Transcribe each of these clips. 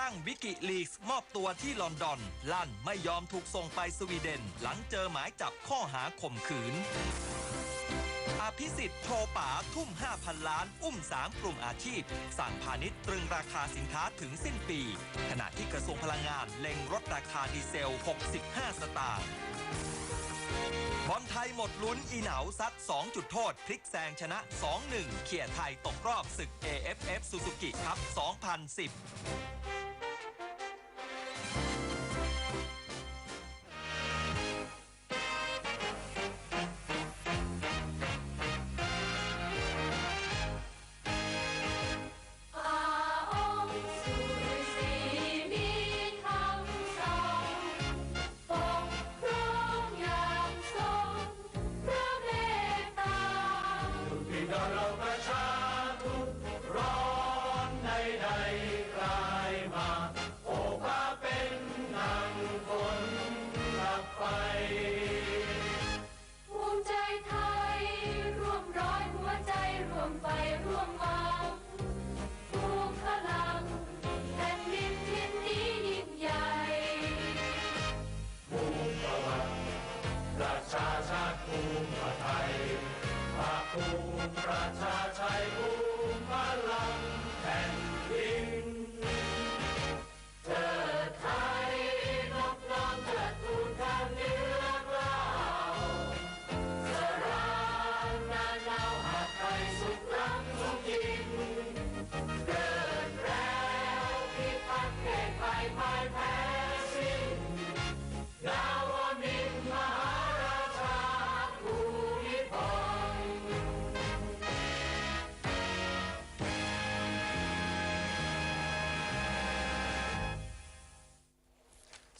ตั้งวิกิลีกมอบตัวที่ลอนดอน ลั่นไม่ยอมถูกส่งไปสวีเดน หลังเจอหมายจับข้อหาข่มขืน อภิสิทธิ์โชป๋าทุ่ม 5,000 ล้าน อุ้ม 3 กลุ่มอาชีพ สั่งพาณิชย์ตรึงราคาสินค้าถึงสิ้นปี ขณะที่กระทรวงพลังงานเล็งลดราคาดีเซล 65 สตางค์บอลไทยหมดลุ้นอีเหนาซัด 2 จุดโทษ พลิกแซงชนะ 2-1 เขี่ยไทยตกรอบศึก AFF Suzuki ครับ 2010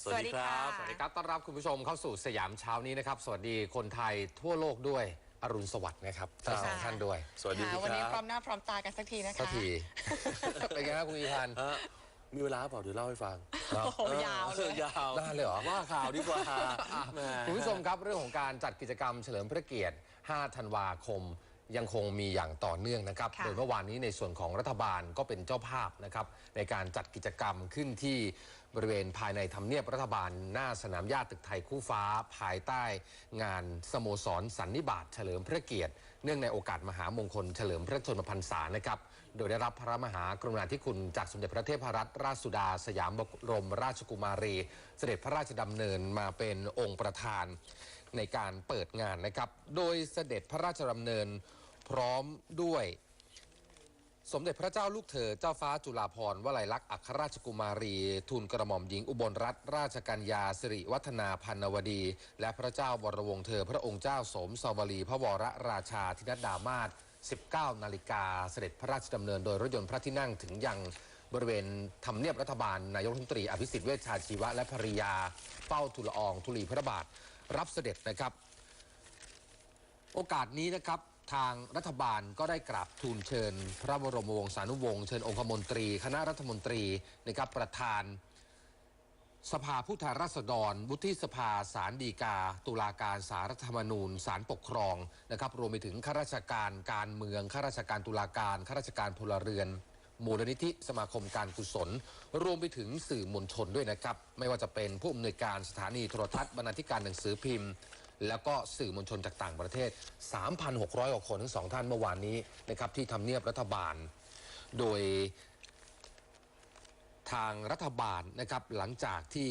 สวัสดีครับ สวัสดีครับ ต้อนรับคุณผู้ชมเข้าสู่สยามเช้านี้นะครับ สวัสดีคนไทยทั่วโลกด้วย อรุณสวัสดิ์นะครับทั้งสองท่านด้วย สวัสดีค่ะครับ วันนี้พร้อมหน้าพร้อมตากันสักทีนะคะสักที เป็นไงครับคุณอีพันธ์ฮะมีเวลาเปล่าเดี๋ยวเล่าให้ฟังโอ้โหยาวเลยยาวได้เลยเหรอว่าข่าวดีกว่าแหมคุณผู้ชมครับเรื่องของการจัดกิจกรรมเฉลิมพระเกียรติ 5 ธันวาคม ยังคงมีอย่างต่อเนื่องนะครับค่ะโดยเมื่อวานนี้ในส่วนของรัฐบาลก็เป็นเจ้าภาพนะครับในการจัดกิจกรรมขึ้นที่บริเวณภายในทำเนียบรัฐบาลหน้าสนามหญ้าตึกไทยคู่ฟ้า ภายใต้งานสโมสรสันนิบาตเฉลิมพระเกียรติ เนื่องในโอกาสมหามงคลเฉลิมพระชนมพรรษานะครับ โดยได้รับพระมหากรุณาธิคุณจากสมเด็จพระเทพรัตนราชสุดา สยามบรมราชกุมารี เสด็จพระราชดำเนินมาเป็นองค์ประธานในการเปิดงานนะครับ โดยเสด็จพระราชดำเนิน พร้อมด้วย สมเด็จพระเจ้าลูกเธอเจ้าฟ้าจุฬาภรณ์วลัยลักษณ์อัครราชกุมารี ทูลกระหม่อมหญิงอุบลรัตนราชกัญญาสิริวัฒนาพันนวดี และพระเจ้าวรวงศ์เธอพระองค์เจ้าสมสวลีพระวรราชาธินดามาศ19 นาฬิกาเสด็จพระราชดำเนินโดยรถยนต์พระที่นั่งถึงยังบริเวณทำเนียบรัฐบาล นายกรัฐมนตรีอภิสิทธิ์เวชชาชีวะและภริยาเฝ้าทุลอองธุลีพระบาท รับเสด็จนะครับ โอกาสนี้นะครับ ทางรัฐบาลก็ได้กราบทูลเชิญ พระบรมวงศานุวงศ์เชิญองคมนตรี คณะรัฐมนตรีนะครับประธาน สภาผู้แทนราษฎร วุฒิสภาสารดีกา ตุลาการสารรัฐธรรมนูญ สารปกครองนะครับรวมไปถึงข้าราชการการเมืองข้าราชการตุลาการข้าราชการพลเรือนมูลนิธิสมาคมการกุศล รวมไปถึงสื่อมวลชนด้วยนะครับ ไม่ว่าจะเป็นผู้อำนวยการสถานีโทรทัศน์บรรณาธิการหนังสือพิมพ์ แล้วก็สื่อมวลชนจากต่างประเทศ 3,600กว่าคนทั้งสองท่านเมื่อวานนี้นะครับที่ทำเนียบรัฐบาล โดยทางรัฐบาลนะครับหลังจากที่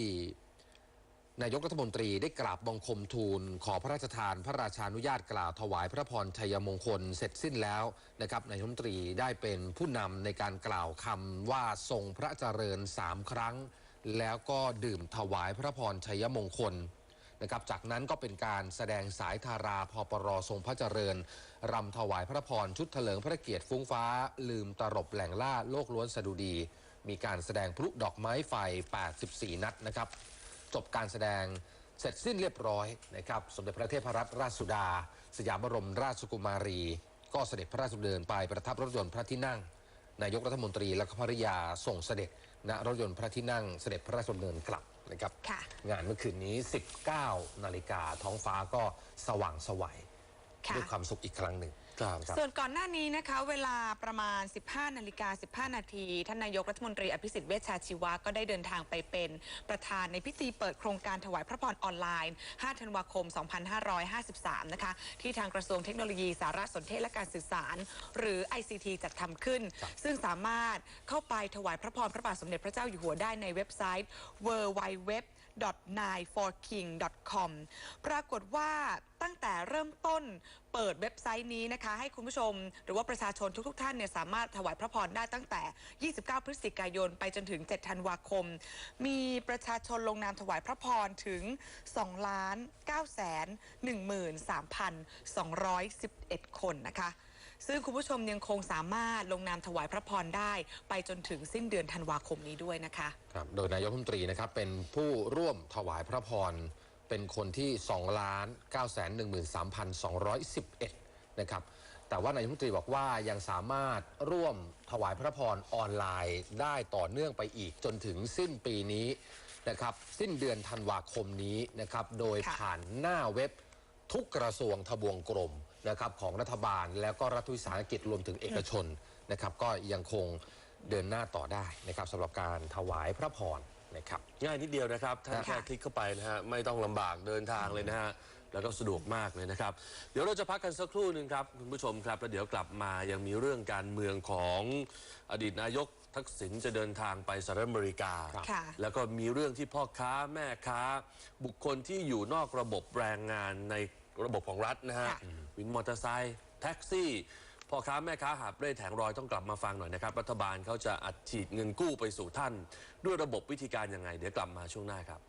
นายกรัฐมนตรีได้กราบบังคมทูล ขอพระราชทานพระราชานุญาตกล่าวถวายพระพรชัยมงคลเสร็จสิ้นแล้วนะครับนายกรัฐมนตรีได้เป็นผู้นำในการกล่าวคำว่าทรงพระเจริญสามครั้ง แล้วก็ดื่มถวายพระพรชัยมงคล นะครับจากนั้นก็เป็นการแสดงสายธาราพอปรทรงพระเจริญรำถวายพระพรชุดเถลิงพระเกียรติฟุ้งฟ้า ลืมตรบแหล่งล่าโลกล้วนสดุดี มีการแสดงพลุดอกไม้ไฟ 84 นัดนะครับ จบการแสดงเสร็จสิ้นเรียบร้อยนะครับ สมเด็จพระเทพรัตนราชสุดา สยามบรมราชกุมารี ก็เสด็จพระราชดำเนินไปประทับรถยนต์พระที่นั่ง นายกรัฐมนตรีและก็ภริยาส่งเสด็จณรถยนต์พระที่นั่งเสด็จพระราชดำเนินกลับนะครับค่ะงานเมื่อคืนนี้ 19 นาฬิกาท้องฟ้าก็สว่างสวัยค่ะด้วยความสุขอีกครั้งหนึ่ง ครับ ส่วนก่อนหน้านี้นะคะ เวลาประมาณ 15นาฬิกา15 นาที ท่านนายกรัฐมนตรีอภิสิทธิ์เวชชาชีวะก็ได้เดินทางไปเป็นประธานในพิธีเปิดโครงการถวายพระพรออนไลน์ 5 ธันวาคม 2553 นะคะ ที่ทางกระทรวงเทคโนโลยีสารสนเทศและการสื่อสาร หรือ ICT จัดทำขึ้นซึ่งสามารถเข้าไปถวายพระพรพระบาทสมเด็จพระเจ้าอยู่หัวได้ในเว็บไซต์ www .9forking.com ปรากฏว่าตั้งแต่เริ่มต้นเปิดเว็บไซต์นี้นะคะ ให้คุณผู้ชม หรือว่าประชาชนทุกๆทท่านเนี่ยสามารถถวายพระพรได้ตั้งแต่ 29 พฤศจิกายน ไปจนถึง 7 ธันวาคม มีประชาชนลงนามถวายพระพรถึง 2 ล้าน9แสน13,211 คนนะคะ ซึ่งคุณผู้ชมยังคงสามารถลงนามถวายพระพรได้ ไปจนถึงสิ้นเดือนธันวาคมนี้ด้วยนะคะครับโดยนายกรัฐมนตรีนะครับเป็นผู้ร่วมถวายพระพรเป็นคนที่ 2 ล้าน9 1 3 2 1 1 นะครับ แต่ว่านายกรัฐมนตรีบอกว่ายังสามารถร่วมถวายพระพรออนไลน์ได้ต่อเนื่องไปอีกจนถึงสิ้นปีนี้นะครับ สิ้นเดือนธันวาคมนี้นะครับ โดยค่ะผ่านหน้าเว็บทุกกระทรวงทบวงกรม นะครับของรัฐบาลแล้วก็รัฐวิสาหกิจรวมถึงเอกชนนะครับก็ยังคงเดินหน้าต่อได้นะครับสำหรับการถวายพระพรนะครับ ง่ายนิดเดียวนะครับท่านค่ะแค่คลิกเข้าไปนะฮะไม่ต้องลำบากเดินทางเลยนะฮะแล้วก็สะดวกมากเลยนะครับ เดี๋ยวเราจะพักกันสักครู่หนึ่งครับคุณผู้ชมครับแล้วเดี๋ยวกลับมายังมีเรื่องการเมืองของอดีตนายกทักษิณจะเดินทางไปสหรัฐอเมริกาค่ะ แล้วก็มีเรื่องที่พ่อค้าแม่ค้า บุคคลที่อยู่นอกระบบแรงงานในระบบของรัฐนะฮะ ค่ะ วินมอเตอร์ไซค์แท็กซี่พ่อค้าแม่ค้าหาบเร่แถงรอยต้องกลับมาฟังหน่อยนะครับ รัฐบาลเขาจะอัดฉีดเงินกู้ไปสู่ท่าน ด้วยระบบวิธีการยังไง เดี๋ยวกลับมาช่วงหน้าครับ